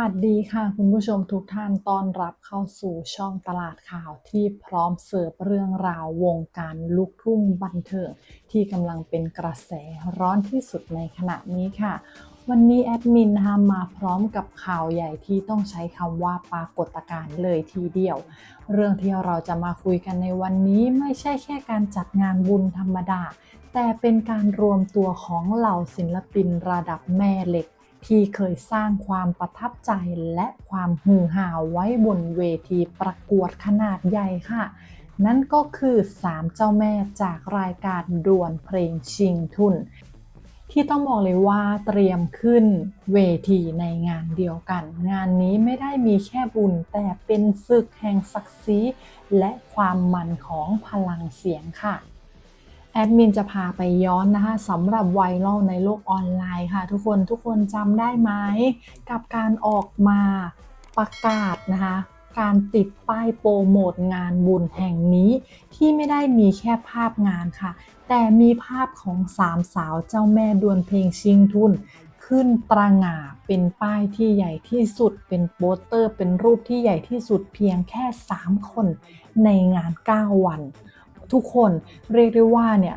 วัสดีค่ะ คุณผู้ชมทุกท่านต้อนรับเข้าสู่ช่องตลาดข่าวที่พร้อมเสิร์ฟเรื่องราววงการลูกทุ่งบันเทิงที่กำลังเป็นกระแสร้อนที่สุดในขณะนี้ค่ะ วันนี้แอดมินนะคะมาพร้อมกับข่าวใหญ่ที่ต้องใช้คำว่าปรากฏการณ์เลยทีเดียว เรื่องที่เราจะมาคุยกันในวันนี้ไม่ใช่แค่การจัดงานบุญธรรมดา แต่เป็นการรวมตัวของเหล่าศิลปินระดับแม่เหล็ก ที่เคยสร้างความประทับใจและความฮือฮาไว้บนเวทีประกวดขนาดใหญ่ค่ะ นั่นก็คือ 3 เจ้าแม่จากรายการดวลเพลงชิงทุน ที่ต้องบอกเลยว่าเตรียมขึ้นเวทีในงานเดียวกัน งานนี้ไม่ได้มีแค่บุญแต่เป็นศึกแห่งศักดิ์ศรีและความมันของพลังเสียงค่ะ แอดมินจะพาไปย้อนนะคะสำหรับไวรัลในโลกออนไลน์ค่ะ ทุกคนทุกคนจำได้ไหม กับการออกมาประกาศนะคะการติดป้ายโปรโมทงานบุญแห่งนี้ที่ไม่ได้มีแค่ภาพงานค่ะ แต่มีภาพของสามสาวเจ้าแม่ดวลเพลงชิงทุน ขึ้นตระงาเป็นป้ายที่ใหญ่ที่สุดเป็นโปสเตอร์ เป็นรูปที่ใหญ่ที่สุดเพียงแค่ 3 คนในงาน 9 วัน ทุกคนเรียกได้ว่าเนี่ย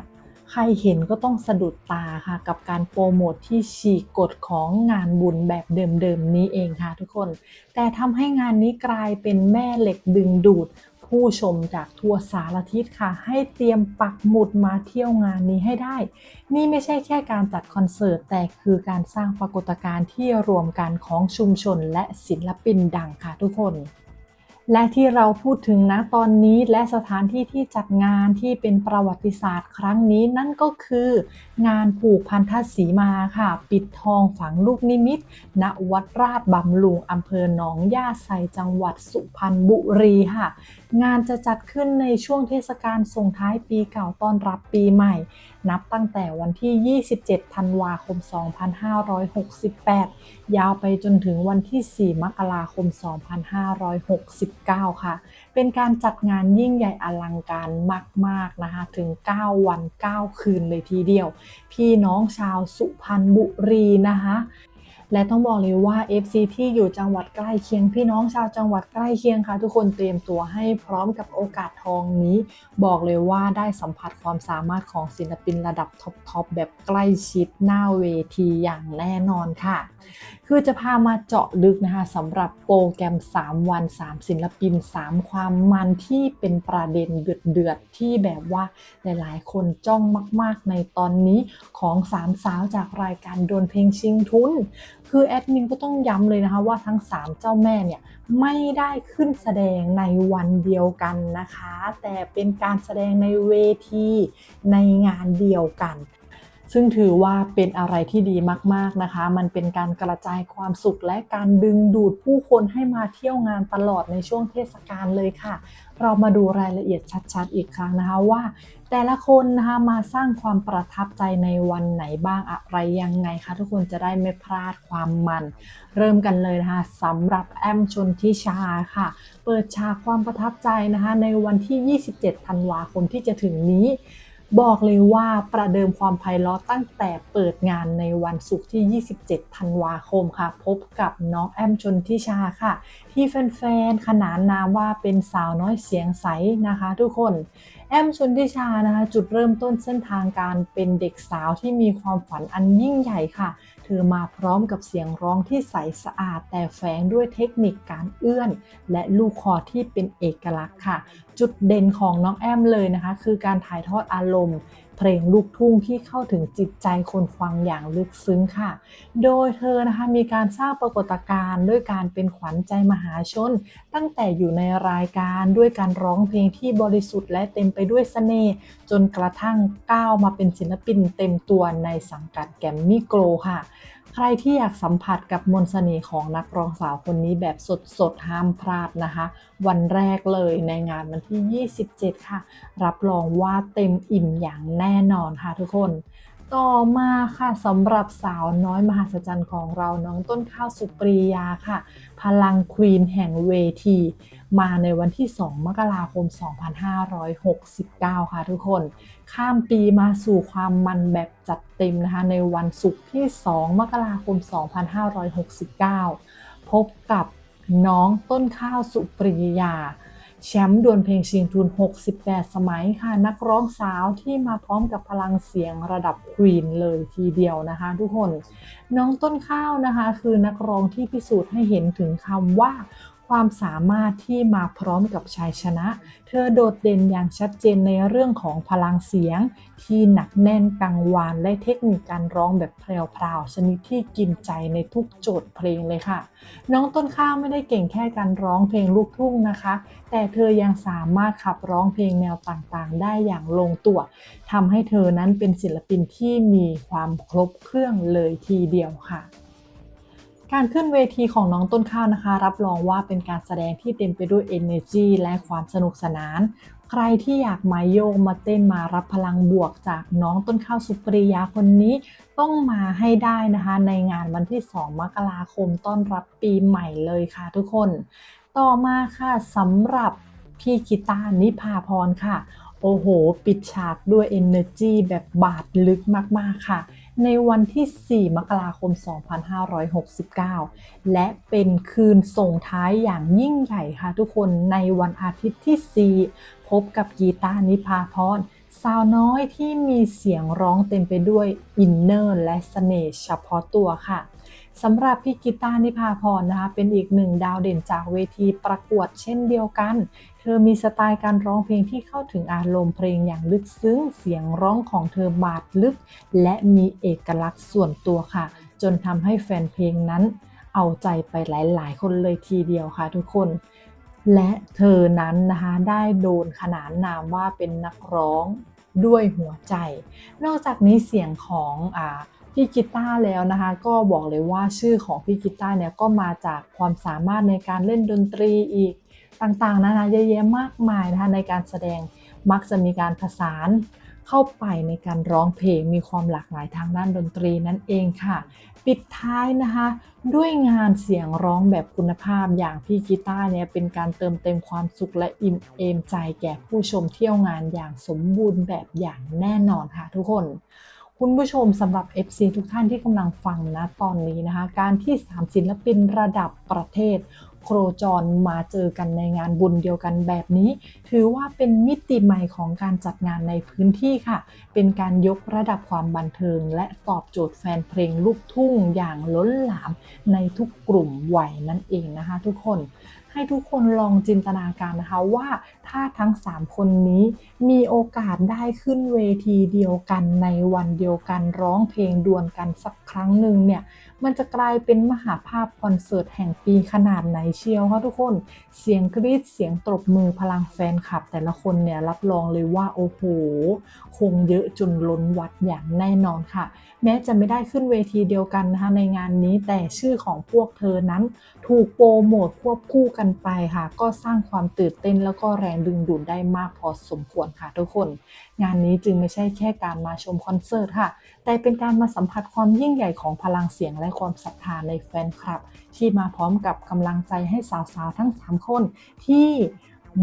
ใครเห็นก็ต้องสะดุดตาค่ะ กับการโปรโมทที่ฉีกกฎของงานบุญแบบเดิมๆนี้เองค่ะทุกคน แต่ทำให้งานนี้กลายเป็นแม่เหล็กดึงดูดผู้ชมจากทั่วสารทิศค่ะ ให้เตรียมปักหมุดมาเที่ยวงานนี้ให้ได้ นี่ไม่ใช่แค่การจัดคอนเสิร์ต แต่คือการสร้างปรากฏการณ์ที่รวมกันของชุมชนและศิลปินดังค่ะทุกคน และที่เราพูดถึงนะตอนนี้และสถานที่ที่จัดงานที่เป็นประวัติศาสตร์ครั้งนี้นั่นก็คือ งานผูกพันธสีมาค่ะ ปิดทองฝังลูกนิมิตณวัดราชบำรุงอำเภอหนองย่าไซจังหวัดสุพรรณบุรีค่ะ งานจะจัดขึ้นในช่วงเทศกาลส่งท้ายปีเก่าต้อนรับปีใหม่ นับตั้งแต่วันที่ 27 ธันวาคม 2568 ยาวไปจนถึงวันที่ 4 มกราคม 2569 ค่ะ เป็นการจัดงานยิ่งใหญ่อลังการมาก ๆ นะคะ ถึง 9 วัน 9 คืนเลยทีเดียว พี่น้องชาวสุพรรณบุรีนะคะ และต้องบอกเลยว่า FC ที่อยู่จังหวัดใกล้เคียงพี่น้องชาวจังหวัดใกล้เคียงค่ะทุกคนเตรียมตัวให้พร้อมกับโอกาสทองนี้ บอกเลยว่าได้สัมผัสความสามารถของศิลปินระดับท็อปๆแบบใกล้ชิดหน้าเวทีอย่างแน่นอนค่ะ คือจะพามาเจาะลึกนะคะสำหรับโปรแกรม 3 วัน 3 ศิลปิน 3 ความมันที่เป็นประเด็นเดือดๆที่แบบว่าหลายๆ คนจ้องมาก ๆ ในตอนนี้ของสามสาวจากรายการโดนเพลงชิงทุนคือแอดมินก็ต้องย้ำเลยนะคะว่าทั้ง 3 เจ้าแม่เนี่ยไม่ได้ขึ้นแสดงในวันเดียวกันนะคะ แต่เป็นการแสดงในเวทีในงานเดียวกันซึ่งถือว่าเป็นอะไรที่ดีมาก ๆ นะคะ มันเป็นการกระจายความสุขและการดึงดูดผู้คนให้มาเที่ยวงานตลอดในช่วงเทศกาลเลยค่ะ เรามาดูรายละเอียดชัดๆ อีกครั้งนะคะว่า แต่ละคนนะคะมาสร้างความประทับใจในวันไหนบ้างอะไรยังไงคะทุกคนจะได้ไม่พลาดความมัน เริ่มกันเลยนะคะสำหรับแอมชนทิชาค่ะ เปิดฉากความประทับใจนะคะในวันที่ 27 ธันวาคมที่จะถึงนี้ บอกเลยว่าประเดิมความไพเราะตั้งแต่เปิดงานในวันศุกร์ที่ 27 ธันวาคมค่ะ พบกับน้องแอมชนทิชาค่ะ ที่แฟนๆ ขนานนามว่าเป็นสาวน้อยเสียงใสนะคะทุกคน แอมชนทิชานะคะ จุดเริ่มต้นเส้นทางการเป็นเด็กสาวที่มีความฝันอันยิ่งใหญ่ค่ะ เธอมาพร้อมกับเสียงร้องที่ใสสะอาด แต่แฝงด้วยเทคนิคการเอื้อน และลูกคอที่เป็นเอกลักษณ์ค่ะ จุดเด่นของน้องแอมเลยนะคะ คือการถ่ายทอดอารมณ์ เพลงลูกทุ่งที่เข้าถึงจิตใจคนฟังอย่างลึกซึ้งค่ะ โดยเธอนะคะมีการสร้างปรากฏการณ์ด้วยการเป็นขวัญใจมหาชน ตั้งแต่อยู่ในรายการด้วยการร้องเพลงที่บริสุทธิ์และเต็มไปด้วยเสน่ห์จนกระทั่งก้าวมาเป็นศิลปินเต็มตัวในสังกัดแกรมมี่โกลค่ะ ใครที่อยากสัมผัสกับมนต์เสน่ห์ของนักร้องสาวคนนี้แบบสดๆห้ามพลาดนะคะ วันแรกเลยในงานวันที่ 27 ค่ะ รับรองว่าเต็มอิ่มอย่างแน่นอนค่ะทุกคนต่อมาค่ะสำหรับสาวน้อยมหัศจรรย์ของเราน้องต้นข้าวสุปรียาค่ะ พลังควีนแห่งเวที มาในวันที่ 2 มกราคม 2569 ค่ะทุกคน ข้ามปีมาสู่ความมันแบบจัดเต็มนะคะ ในวันศุกร์ที่ 2 มกราคม 2569 พบกับน้องต้นข้าวสุปริยา แชมป์ดวลเพลงชิงทุน 68 สมัยค่ะ นักร้องสาวที่มาพร้อมกับพลังเสียงระดับควีนเลยทีเดียวนะคะ ทุกคน น้องต้นข้าวนะคะ คือนักร้องที่พิสูจน์ให้เห็นถึงคำว่า ความสามารถที่มาพร้อมกับชัยชนะ เธอโดดเด่นอย่างชัดเจนในเรื่องของพลังเสียง ที่หนักแน่นกังวาน และเทคนิคการร้องแบบแพรวๆชนิดที่กินใจในทุกโจทย์เพลงเลยค่ะ น้องต้นข้าวไม่ได้เก่งแค่การร้องเพลงลูกทุ่งนะคะ แต่เธอยังสามารถขับร้องเพลงแนวต่างๆ ได้อย่างลงตัวทำให้เธอนั้นเป็นศิลปินที่มีความครบเครื่องเลยทีเดียวค่ะ การขึ้นเวทีของน้องต้นข้าวนะคะ รับรองว่าเป็นการแสดงที่เต็มไปด้วย energy และความสนุกสนาน ใครที่อยากมาโยกมาเต้นมารับพลังบวกจากน้องต้นข้าวสุปริยาคนนี้ ต้องมาให้ได้นะคะ ในงานวันที่ 2 มกราคมต้อนรับปีใหม่เลยค่ะทุกคน ต่อมาค่ะสำหรับพี่กีตาร์นิพาพรค่ะ โอ้โห ปิดฉากด้วย Energy แบบบาดลึกมากๆค่ะ ในวันที่ 4 มกราคม 2569 และเป็นคืนส่งท้ายอย่างยิ่งใหญ่ค่ะทุกคนในวันอาทิตย์ที่ 4 พบกับกีตานิพาพร สาวน้อยที่มีเสียงร้องเต็มไปด้วยอินเนอร์และเสน่ห์เฉพาะตัวค่ะสำหรับพี่กีตาร์นิพาพรนะคะ เป็นอีกหนึ่งดาวเด่นจากเวทีประกวดเช่นเดียวกัน เธอมีสไตล์การร้องเพลงที่เข้าถึงอารมณ์เพลงอย่างลึกซึ้ง เสียงร้องของเธอบาดลึก และมีเอกลักษณ์ส่วนตัวค่ะ จนทำให้แฟนเพลงนั้น เอาใจไปหลาย ๆ คนเลยทีเดียวค่ะทุกคน และเธอนั้นนะคะได้โดนขนานนามว่าเป็นนักร้อง ด้วยหัวใจ นอกจากนี้เสียงของอ่าพี่กีตาร์แล้วนะคะ ก็บอกเลยว่าชื่อของพี่กีตาร์เนี่ยก็มาจากความสามารถในการเล่นดนตรีอีกต่างๆนานาเยอะแยะมากมายนะคะในการแสดงมักจะมีการผสานเข้าไปในการร้องเพลงมีความหลากหลายทางด้านดนตรีนั่นเองค่ะ ปิดท้ายนะคะ ด้วยงานเสียงร้องแบบคุณภาพอย่างพี่กีตาร์เนี่ยเป็นการเติมเต็มความสุขและอิ่มเอมใจแก่ผู้ชมเที่ยวงานอย่างสมบูรณ์แบบอย่างแน่นอนค่ะทุกคนคุณผู้ชมสำหรับ FC ทุกท่านที่กำลังฟังนะตอนนี้นะคะ การที่ 3 ศิลปินระดับประเทศ ครจรมาเจอกันในงานบุญเดียวกันแบบนี้ ถือว่าเป็นมิติใหม่ของการจัดงานในพื้นที่ค่ะ เป็นการยกระดับความบันเทิง และตอบโจทย์แฟนเพลงลูกทุ่งอย่างล้นหลามในทุกกลุ่มวัยนั่นเองนะคะ ทุกคนให้ทุกคนลองจินตนาการนะคะว่าถ้าทั้ง 3 คนนี้ มีโอกาสได้ขึ้นเวทีเดียวกันในวันเดียวกันร้องเพลงดวลกันสักครั้งหนึ่งเนี่ย มันจะกลายเป็นมหาภาพคอนเสิร์ตแห่งปีขนาดไหนเชียวคะทุกคน เสียงกรี๊ดเสียงตบมือพลังแฟนคลับ แต่ละคนเนี่ยรับรองเลยว่าโอ้โห คงเยอะจนล้นวัดอย่างแน่นอนค่ะ แม้จะไม่ได้ขึ้นเวทีเดียวกันนะคะในงานนี้แต่ชื่อของพวกเธอนั้น ถูกโปรโมทควบคู่กันไปค่ะ ก็สร้างความตื่นเต้นแล้วก็แรงดึงดูดได้มากพอสมควรค่ะทุกคน งานนี้จึงไม่ใช่แค่การมาชมคอนเสิร์ตค่ะ แต่เป็นการมาสัมผัสความยิ่งใหญ่ของพลังเสียงและความศรัทธาในแฟนคลับ ที่มาพร้อมกับกำลังใจให้สาวๆทั้ง 3 คน ที่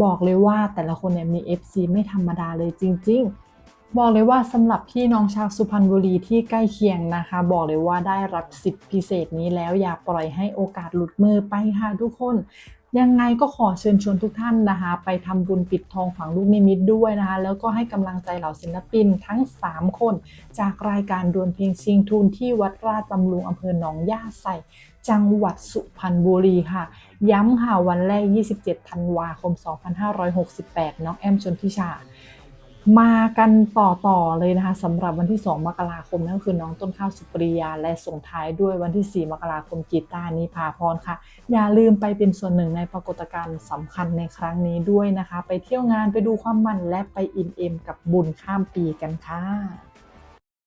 บอกเลยว่าแต่ละคนเนี่ยมี FC ไม่ธรรมดาเลยจริง ๆบอกเลยว่าสำหรับพี่น้องชาวสุพรรณบุรีที่ใกล้เคียงนะคะ บอกเลยว่าได้รับสิทธิพิเศษนี้แล้วอย่าปล่อยให้โอกาสหลุดมือไปค่ะทุกคน ยังไงก็ขอเชิญชวนทุกท่านนะคะ ไปทำบุญปิดทองฝังลูกนิมิตด้วยนะคะ แล้วก็ให้กำลังใจเหล่าศิลปินทั้ง 3 คน จากรายการดวลเพลงชิงทุนที่วัดราชบำรุงอำเภอหนองย่าใส่จังหวัดสุพรรณบุรีค่ะ ย้ำค่ะวันแรก 27 ธันวาคม 2568 น้องแอมชนทิชา มากันต่อต่อเลยนะคะสำหรับวันที่ 2 มกราคมนั่นคือน้องต้นข้าวสุปริยา และส่งท้ายด้วยวันที่ 4 มกราคมกีตานิพาพรค่ะ อย่าลืมไปเป็นส่วนหนึ่งในปรากฏการณ์สำคัญในครั้งนี้ด้วยนะคะ ไปเที่ยวงานไปดูความมันและไปอิ่มเอมกับบุญข้ามปีกันค่ะ